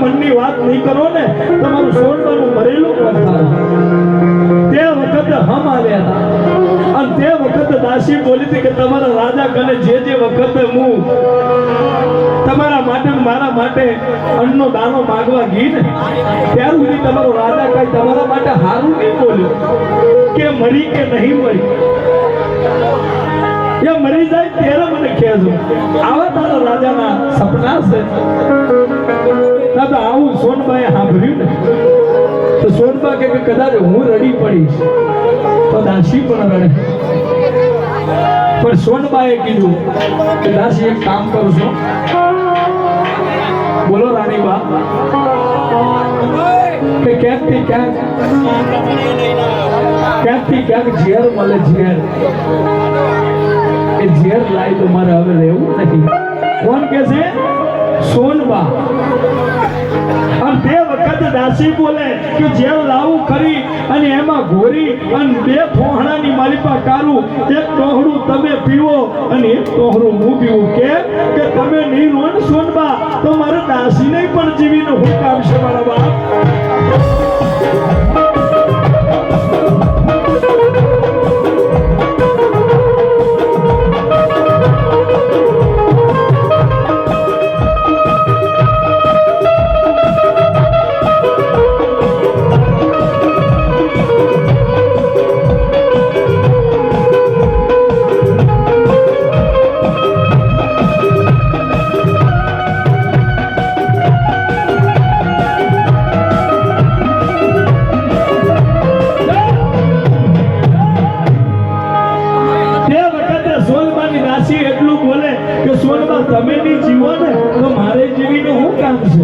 મનની વાત નહીં કરો ને તમારું સોનવાનું મરેલું પણ તે વખતે હમ આવ્યા હતા. અને તે વખતે દાસી બોલી હતી કે, તમારા રાજા કને જે જે વખતે હું તમારા માટે મારા માટે અન્નનો દાનો માગવા ગઈ ને, ત્યાર સુધી તમારો રાજા કઈ તમારા માટે હારું નહીં બોલ્યો? કે મરી કે નહીં મરી? એ મરી જાય ત્યારે મને કહેજો. આવા તારા રાજાના સપના છે. દાદા, આવું સોનબાએ સાંભળ્યું ને, તો સોનબા કે કદાચ હું રડી પડીશ, તો દાસી પણ રડે. પણ સોનબાએ કીધું કે, દાસી, એક કામ કરશો બોલો, રાણીબા. કે ક્યાંકથી ક્યાંક ક્યાંકથી ક્યાંક ઝેર મળે, ઝેર. એ ઝેર લાય તો મારે હવે રહેવું નથી. કોણ કે છે? સોનબા. અને તે વખત દાસી બોલે કે ઝેર લાવું ખરી અને એમાં ઘોરી અને બે ફોહણાની માલિપા કારું એક ટોહડું તમે પીવો અને એક ટોહડું હું પીવું. કેમ? કે તમે નહીં રો ને સોનબા. તો મારે દાસીને પણ જીવીને હું કામ છે મારા તમે નહીં જીવો ને તો મારે જીવીને શું કામ છે?